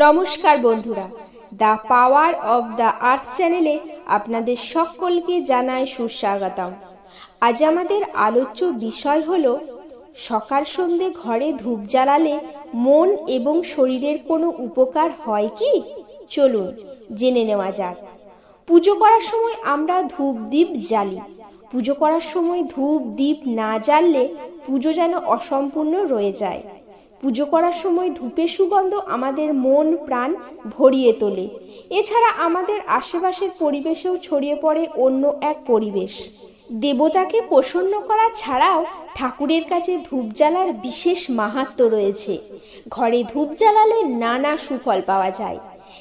নমস্কার বন্ধুরা the power of the earth চ্যানেলে আপনাদের সকলকে জানায় সুস্বাগতম। আজ আমাদের আলোচ্য বিষয় হল, সকাল সন্ধে ঘরে ধূপ জ্বালালে মন এবং শরীরের কোনো উপকার হয় কি? চলুন জেনে নেওয়া যাক। পুজো করার সময় আমরা ধূপ দ্বীপ জ্বালি। পুজো করার সময় ধূপ দ্বীপ না জ্বাললে পুজো যেন অসম্পূর্ণ রয়ে যায়। পুজো করার সময় ধূপের সুগন্ধ আমাদের মন, প্রাণ ভরিয়ে তোলে। এছাড়া আমাদের আশেপাশের পরিবেশেও ছড়িয়ে পড়ে অন্য এক পরিবেশ। দেবতাকে প্রসন্ন করা ছাড়াও ঠাকুরের কাছে ধূপ জ্বালার বিশেষ মাহাত্ম রয়েছে। ঘরে ধূপ জ্বালালে নানা সুফল পাওয়া যায়।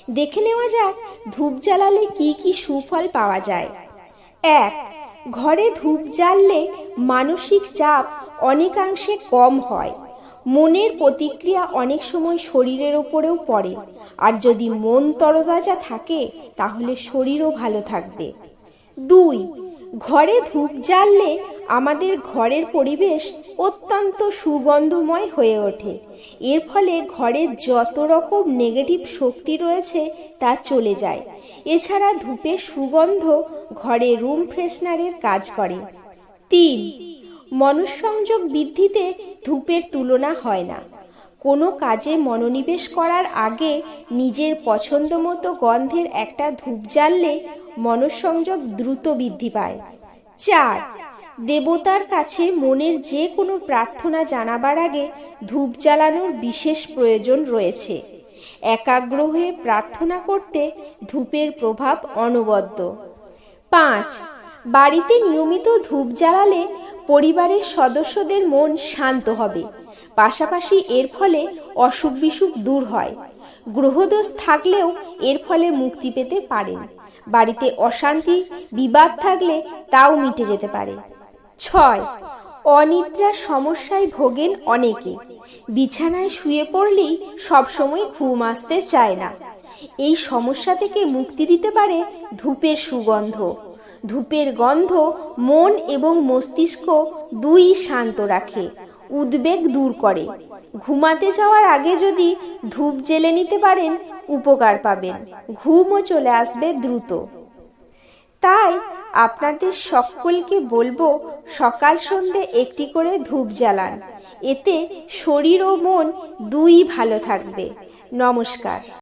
দেখে নেওয়া যাক, ধূপ জ্বালালে কি কি সুফল পাওয়া যায়। এক, ঘরে ধূপ জ্বাললে মানসিক চাপ অনেকাংশে কম হয়। মনের প্রতিক্রিয়া অনেক সময় শরীরের ওপরেও পড়ে। আর যদি মন তরতাজা থাকে, তাহলে শরীরও ভালো থাকবে। দুই, ঘরে ধূপ জ্বাললে আমাদের ঘরের পরিবেশ অত্যন্ত সুগন্ধময় হয়ে ওঠে। এর ফলে ঘরের যত রকম নেগেটিভ শক্তি রয়েছে, তা চলে যায়। এছাড়া ধূপের সুগন্ধ ঘরে রুম ফ্রেশনারের কাজ করে। তিন মনঃসংযোগ বৃদ্ধিতে ধূপের তুলনা হয় না। কোনো কাজে মনোনিবেশ করার আগে নিজের পছন্দ মতো গন্ধের একটা ধূপ জ্বাললে মনঃসংযোগ দ্রুত বৃদ্ধি পায়। চার, দেবতার কাছে মনের যে কোনো প্রার্থনা জানাবার আগে ধূপ জ্বালানোর বিশেষ প্রয়োজন রয়েছে। একাগ্র হয়ে প্রার্থনা করতে ধূপের প্রভাব অনবদ্য। পাঁচ বাড়িতে নিয়মিত ধূপ জ্বালালে পরিবারের সদস্যদের মন শান্ত হবে। পাশাপাশি এর ফলে অসুখ বিসুখ দূর হয়। গ্রহদোষ থাকলেও এর ফলে মুক্তি পেতে পারেন। বাড়িতে অশান্তি, বিবাদ থাকলে তাও মিটে যেতে পারে। ছয়, অনিদ্রার সমস্যায় ভোগেন অনেকে। বিছানায় শুয়ে পড়লেই সবসময় ঘুম আসতে চায় না। এই সমস্যা থেকে মুক্তি দিতে পারে ধূপের সুগন্ধ। ধূপের গন্ধ মন এবং মস্তিষ্ক দুই শান্ত রাখে, উদ্বেগ দূর করে। ঘুমাতে যাওয়ার আগে যদি ধূপ জেলে নিতে পারেন, উপকার পাবেন। ঘুমও চলে আসবে দ্রুত। তাই আপনাদের সকলকে বলব, সকাল সন্ধে একটি করে ধূপ জ্বালান। এতে শরীর ও মন দুই ভালো থাকবে। নমস্কার।